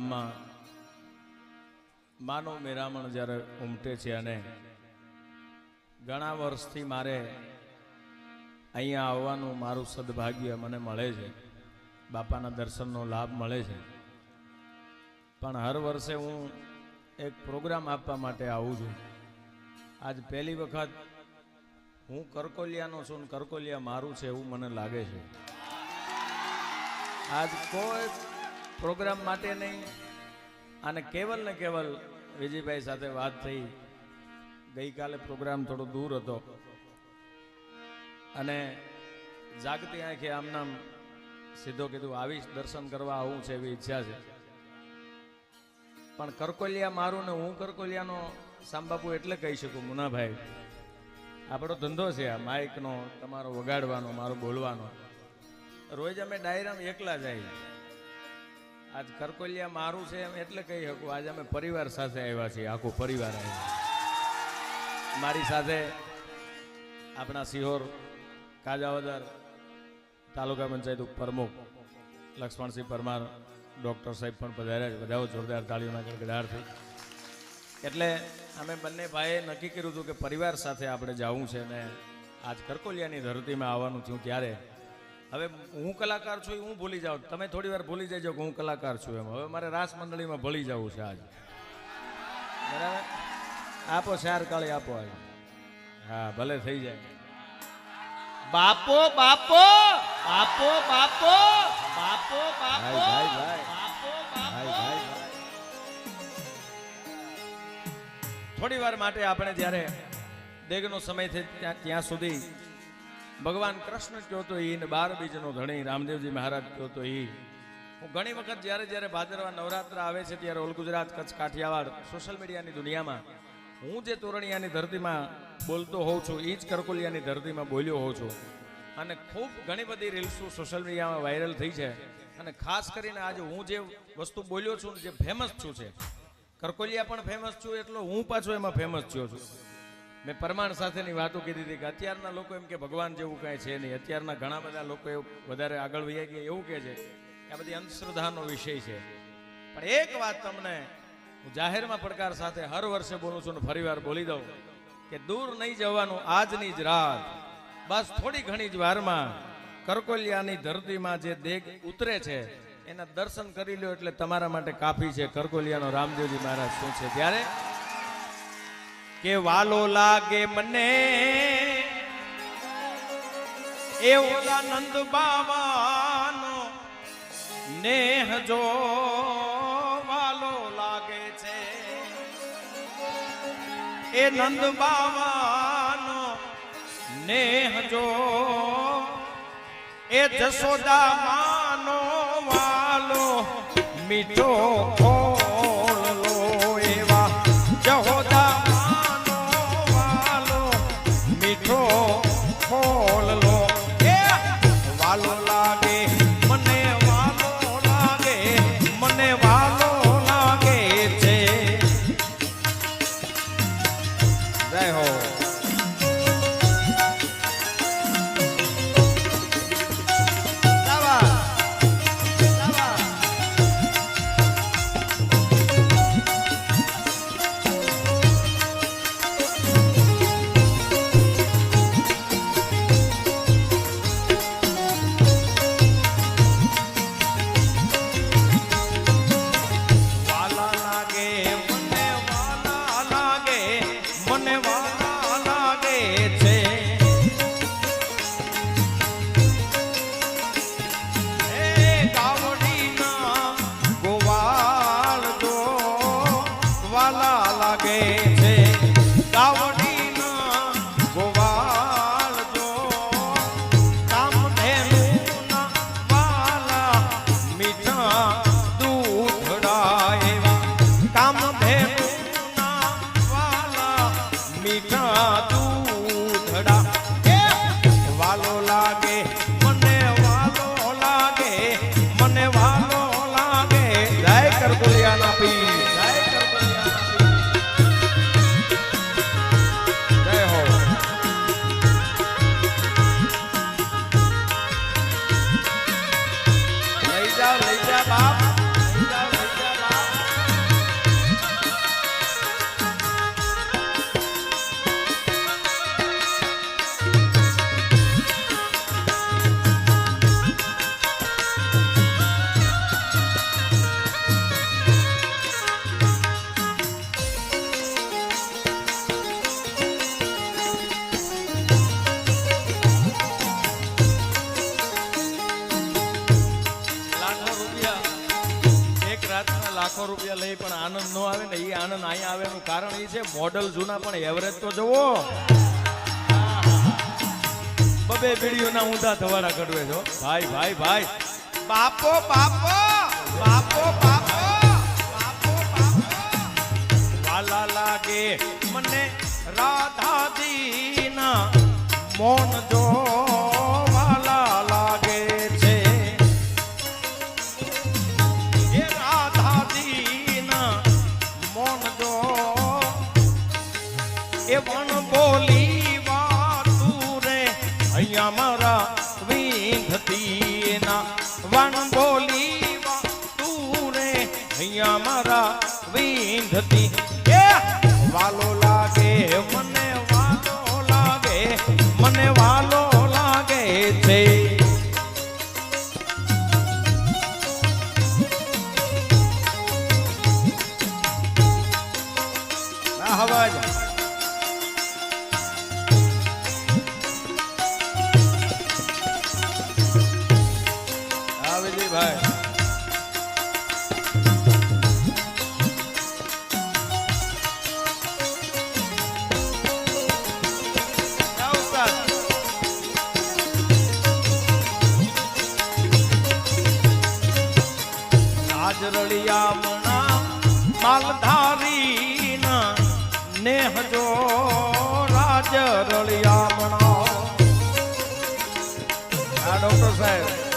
ગામમાં માનો મેરામણ જ્યારે ઉમટે છે અને ઘણા વર્ષથી મારે અહીંયા આવવાનું મારું સદભાગ્ય મને મળે છે, બાપાના દર્શનનો લાભ મળે છે. પણ હર વર્ષે હું એક પ્રોગ્રામ આપવા માટે આવું છું. આજ પહેલી વખત હું કરકોલિયાનો છું ને કરકોલિયા મારું છે એવું મને લાગે છે. આજ કોઈ પ્રોગ્રામ માટે નહીં. અને કેવલ ને કેવલ વિજયભાઈ સાથે વાત થઈ. ગઈકાલે પ્રોગ્રામ થોડો દૂર હતો. અને જાગતી આંખે આમનામ સીધો કીધું, આવીશ, દર્શન કરવા આવું છે એવી ઈચ્છા છે. પણ કરકોલિયા મારું ને હું કરકોલિયાનો સાંબાપુ એટલે કહી શકું, મુનાભાઈ. આપણો ધંધો છે આ, માઇકનો, તમારો વગાડવાનો, મારો બોલવાનો. રોજ અમે ડાયરામાં એકલા જાય. આજ કરકોલિયા મારું છે એમ એટલે કહી શકું. આજે અમે પરિવાર સાથે આવ્યા છીએ, આખું પરિવાર આવ્યો મારી સાથે આપણા સિહોર કાજાવદર તાલુકા પંચાયત પ્રમુખ લક્ષ્મણસિંહ પરમાર, ડૉક્ટર સાહેબ પણ પધાર્યા છે બધા જોરદાર તાળીઓના ગડગડાટથી એટલે અમે બંને ભાઈએ નક્કી કર્યું હતું કે પરિવાર સાથે આપણે જવું છે ને આજ કરકોલિયાની ધરતીમાં આવવાનું થયું ત્યારે હવે હું કલાકાર છું એ હું ભૂલી જાઉં. તમે થોડી વાર ભૂલી જજો કે હું કલાકાર છું એમ. હવે મારે રાસ મંડળીમાં ભળી જવું છે આજે. બરાબર? આપો ચાર કાળી આપો આજે. હા ભલે થઈ જાય. બાપો બાપો બાપો બાપો બાપો બાપો ભાઈ, ભાઈ, ભાઈ. ભાઈ, ભાઈ, ભાઈ. થોડી વાર માટે આપણે જ્યારે દેગનો સમય છે ત્યાં ત્યાં સુધી ભગવાન કૃષ્ણ કહો તો ઈ ને બાર બીજનો ધણી રામદેવજી મહારાજ કહો તો ઈ. હું ઘણી વખત જ્યારે જ્યારે ભાદરવા નવરાત્ર આવે છે ત્યારે ઓલ ગુજરાત કચ્છ કાઠિયાવાડ સોશિયલ મીડિયાની દુનિયામાં હું જે તોરણિયાની ધરતીમાં બોલતો હોઉં છું એ જ કરકોલિયાની ધરતીમાં બોલ્યો હોઉં છું. અને ખૂબ ઘણી બધી રીલ્સો સોશિયલ મીડિયામાં વાયરલ થઈ છે. અને ખાસ કરીને આજે હું જે વસ્તુ બોલ્યો છું જે ફેમસ છું છે. કરકોલિયા પણ ફેમસ છું, એટલો હું પાછો એમાં ફેમસ થયો છું. મેં પરમાણ સાથેની વાતો કીધી હતી કે અત્યારના લોકો એમ કે ભગવાન જેવું કાંઈ છે નહીં. અત્યારના ઘણા બધા લોકો વધારે આગળ વહી ગયા એવું કહે છે કે આ બધી અંધશ્રદ્ધાનો વિષય છે. પણ એક વાત તમને હું જાહેરમાં પડકાર સાથે હર વર્ષે બોલું છું ને ફરીવાર બોલી દઉં કે દૂર નહીં જવાનું આજની જ રાત. બસ થોડી ઘણી જ વારમાં કરકોલિયાની ધરતીમાં જે દેગ ઉતરે છે, એના દર્શન કરી લો એટલે તમારા માટે કાફી છે. કરકોલિયાનો રામદેવજી મહારાજ શું છે? ત્યારે કે વાલો લાગે મને. એ ઓલા નંદ બાવાનો નેહ જો વાલો લાગે છે. એ નંદ બાવાનો નેહ જો. એ જશોદા માનો વાલો મીઠો જય હો મને મીઠા છે. મોડલ જૂના પણ એવરેજ તો જુઓ. બબે પેઢીઓના ઊંધા ધવાડા કડવે છો ભાઈ ભાઈ ભાઈ. બાપો બાપો બાપો બાપો બાપો બાપો. વાલા લાગે મને રાધા દીના મોન જો અહીંયા મારા વિંધતી ના વણ બોલી તું રે અહીંયા મારા વિંધતી એ વાલો ઉસ્તાદ. રાજ રળિયામણા માલધારીના નેહ જો રાજ રળિયામણા ડોક્ટર સાહેબ.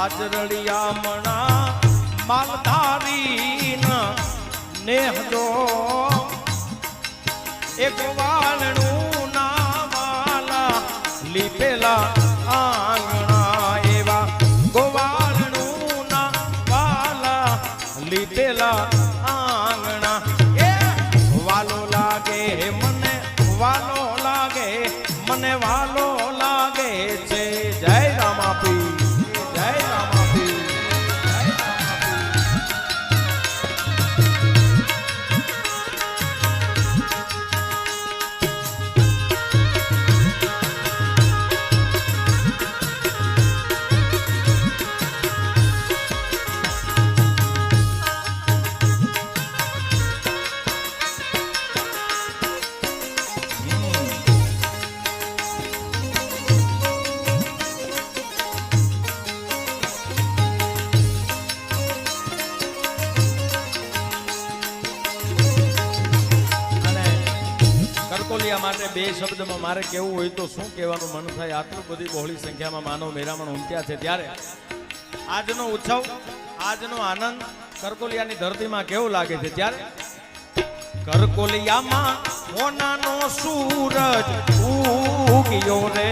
રાજ મણા માલધારીના નેહ જો એક વાલણું ના વાલા લીપેલા આંગણા એવા. ગોવાળનું ના વાલા લીપેલા બે શબ્દમાં મારે કેવું હોય તો શું કહેવાનું મન થાય? આટલું બધી બહોળી સંખ્યામાં માનવ મેરામણ ઉમટ્યા છે. ત્યારે આજનો ઉત્સવ, આજનો આનંદ કરકોલિયાની ધરતીમાં કેવું લાગે છે? ત્યારે કરકોલિયામાં મોનાનો સૂરજ ઉગ્યો રે.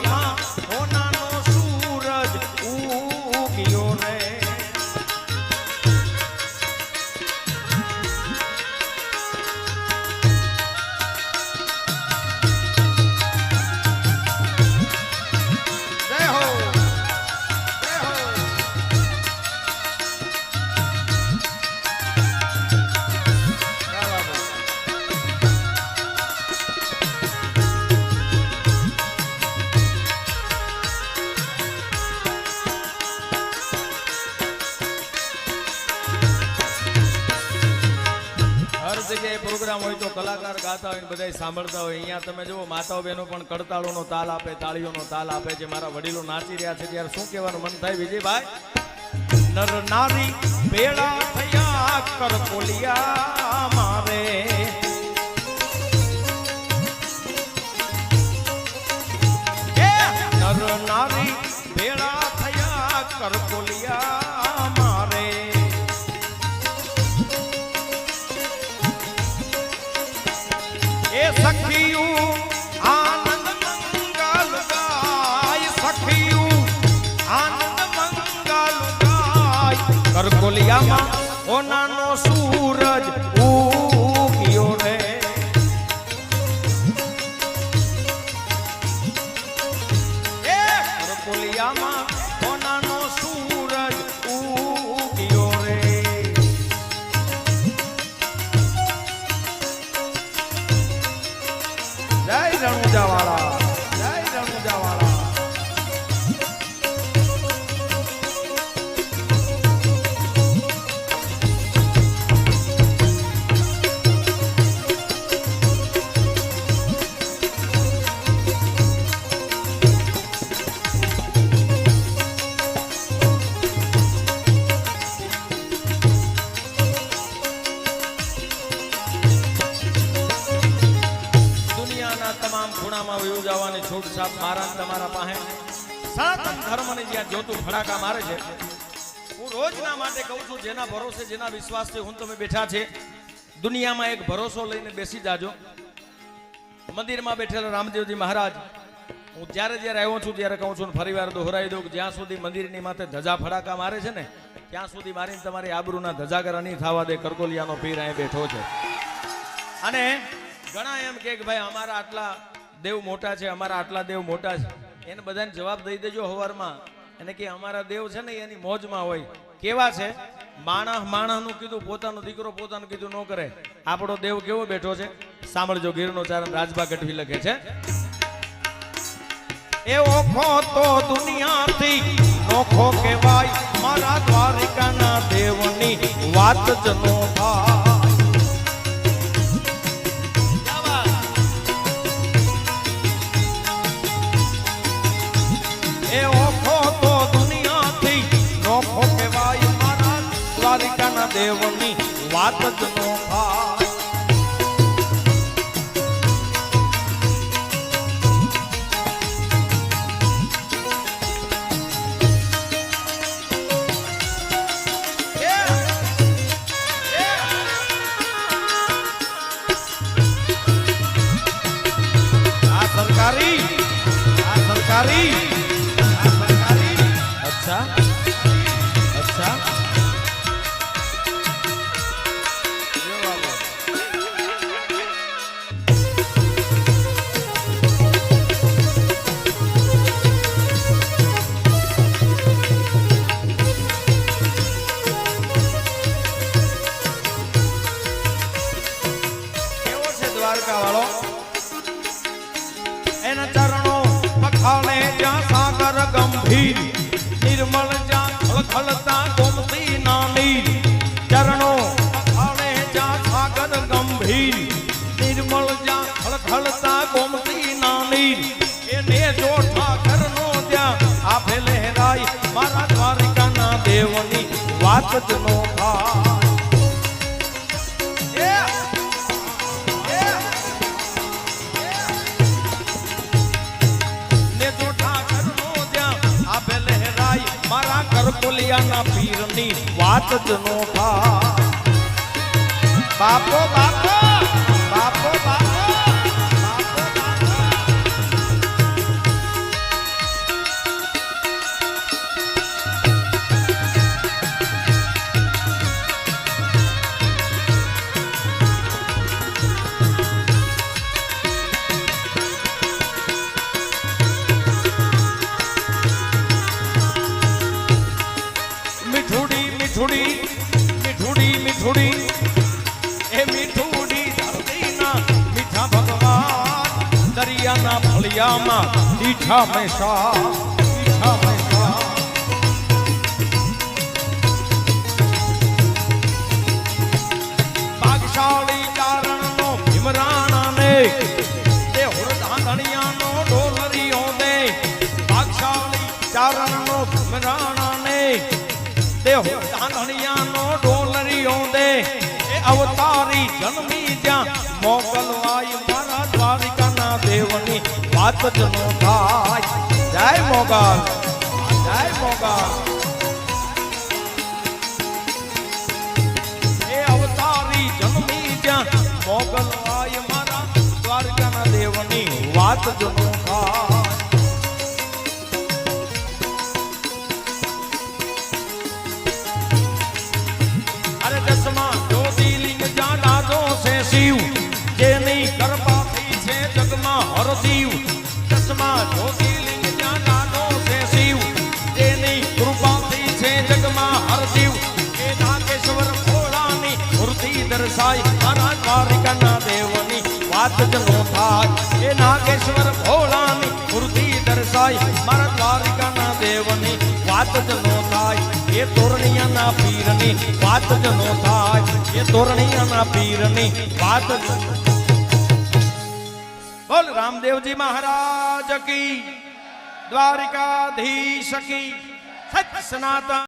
કરકોલિયામાં હોય તો કલાકાર ગાતા હોય બધા સાંભળતા હોય. અહીંયા તમે જુઓ, માતાઓ બહેનો પણ કડતાળોનો તાલ આપે, તાળીઓનો તાલ આપે છે મારા વડીલો નાચી રહ્યા છે. ત્યારે શું કહેવાનું મન થાય વિજયભાઈ? નર નારી, ભેળા થયા કર કોલિયા મારે. છૂટછાટ મારા તમારા પાસે. સનાતન ધર્મને જ્યાં જોતું ફડાકા મારે છે. હું રોજના માટે કહું છું, જેના ભરોસે, જેના વિશ્વાસથી હું તમે બેઠા છે, દુનિયામાં એક ભરોસો લઈને બેસી જાજો. મંદિરમાં બેઠેલા રામદેવજી મહારાજ, હું જ્યારે જ્યારે આવ્યો છું ત્યારે કહું છું ફરીવાર દોહરાવી દઉં કે જ્યાં સુધી મંદિરની માથે ધજા ફડાકા મારે છે ને, ત્યાં સુધી મારીને તમારી આબરૂના ધજાગર નહીં થવા દે, કરકોલિયાનો પીર અહીં બેઠો છે. અને ઘણા એમ કે ભાઈ, અમારા આટલા દેવ મોટા છે, અમારા આટલા દેવ મોટા છે. એને બધાને જવાબ દઈ દેજો હવારમાં. એને કે અમારા દેવ છે ને, એની મોજમાં હોય. કેવા છે? માણસ માણસનું કીધું, પોતાનો દીકરો પોતાનું કીધું ન કરે. આપણો દેવ કેવો બેઠો છે? સાંભળજો, ગીરનો ચારણ રાજભા ગઢવી લખે છે. એ ઓખો તો દુનિયાથી નોખો કહેવાય. મારા દ્વારિકાના દેવની વાત જ નો દેવની વાત જ નો થાય. આપે નો મારા કરકોલિયાના પીરની વાત જ નો બાપો બાપ બાપો મીઠા મેષા મીઠા મેષા ભાગશાળી ભીમરાણા ને તે હુરધાંધણિયાનો ડોલરીઓ દે ભાગશાળી ભીમરાણા ને તે હુરધાંધણિયાનો ડોલરીઓ દે એ અવતારી જન્મી જ્યાં મારા દેવની વાત જ ન થાય. જય મોગલ. જય મોગલ. એ અવતારી જન્મી જ્યાં મોગલ આય મારા દ્વારકાના દેવની વાત જ ન થાય. જ થાય એ નાગેશ્વર ભોળાની મૂર્તિ દર્શાય. મારા દ્વારિકાના દેવની વાત જનો થાય. એ તોરણિયાના પીરની વાત જનો થાય. એ તોરણિયાના પીરની વાત બોલ, રામદેવજી મહારાજ કી. દ્વારિકાધીશ કી. સત સનાતન